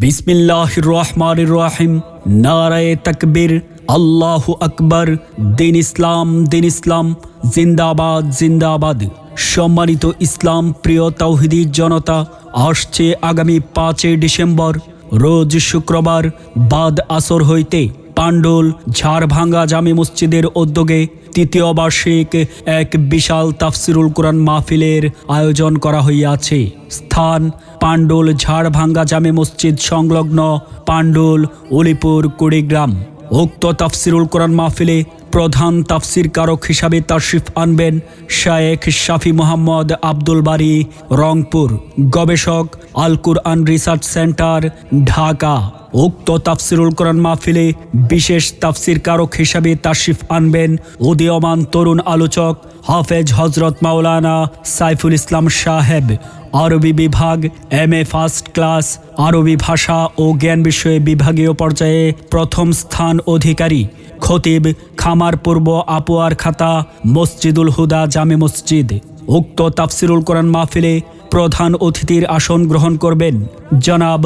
বিসমিল্লাহ রহমান রাহিম। নারায়ে তকবীর। আল্লাহ আকবর। দিন ইসলাম দিন ইসলাম। জিন্দাবাদ জিন্দাবাদ। সম্মানিত ইসলাম প্রিয় তৌহিদি জনতা, আসছে আগামী পাঁচই ডিসেম্বর, রোজ শুক্রবার, বাদ আসর হইতে পাণ্ডুল ঝাড়ভাঙ্গা জামি মসজিদের উদ্যোগে তৃতীয় বার্ষিক এক বিশাল তাফসিরুল কোরআন মাহফিলের আয়োজন করা হইয়াছে। স্থান পাণ্ডুল ঝাড়ভাঙ্গা জামে মসজিদ সংলগ্ন পাণ্ডুল অলিপুর কুড়িগ্রাম। উক্ত তাফসিরুল কোরআন মাহফিলে প্রধান তাফসির কারক হিসাবে তাশরিফ আনবেন শায়েখ শাফি মোহাম্মদ আব্দুল বারি, রংপুর। গবেষক Al Quran research centre, Dhaka. উক্ত তাফসিরুল কোরআন মাহফিলে বিশেষ তাফসির কারক হিসাবে তাশরিফ আনবেন উদীয়মান তরুণ আলোচক হাফেজ হজরত মাওলানা সাইফুল ইসলাম সাহেব। আরবি বিভাগ এম এ ফার্স্ট ক্লাস আরবি ভাষা ও জ্ঞান বিষয়ে বিভাগীয় পর্যায়ে প্রথম স্থান অধিকারী। খতিব খামারপূর্ব আপুয়ার খাতা মসজিদুল হুদা জামে মসজিদ। উক্ত তাফসিরুল কোরআন মাহফিলে প্রধান অতিথির আসন গ্রহণ করবেন জনাব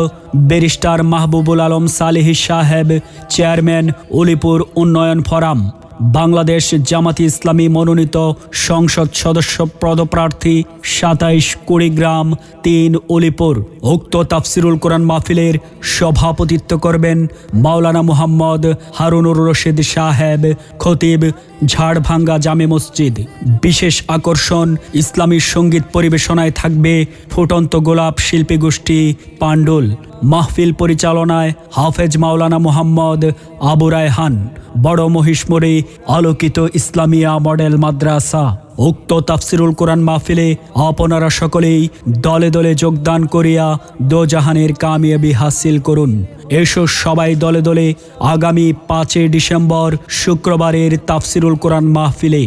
ব্যারিস্টার মাহবুবুল আলম সালেহ সাহেব, চেয়ারম্যান উলিপুর উন্নয়ন ফোরাম। বাংলাদেশ জামাতি ইসলামী মনোনীত সংসদ সদস্য পদপ্রার্থী সাতাইশ কুড়িগ্রাম তিন উলিপুর। উক্ত তাফসিরুল কোরআন মাহফিলের সভাপতিত্ব করবেন মাওলানা মুহাম্মদ হারুনুর রশিদ সাহেব, খতিব ঝাড়ভাঙ্গা জামে মসজিদ। বিশেষ আকর্ষণ, ইসলামী সংগীত পরিবেশনায় থাকবে ফুটন্ত গোলাপ শিল্পী গোষ্ঠী পাণ্ডুল। মাহফিল পরিচালনায় হাফেজ মাওলানা মোহাম্মদ আবু রায়হান। বড় মহিষমরে আলোকিত ইসলামিয়া মডেল মাদ্রাসা। উক্ত তাফসিরুল কোরআন মাহফিলে আপনারা সকলেই দলে দলে যোগদান করিয়া দোজাহানের কামিয়াবি হাসিল করুন। এসো সবাই দলে দলে আগামী পাঁচই ডিসেম্বর শুক্রবারের তাফসিরুল কোরআন মাহফিলে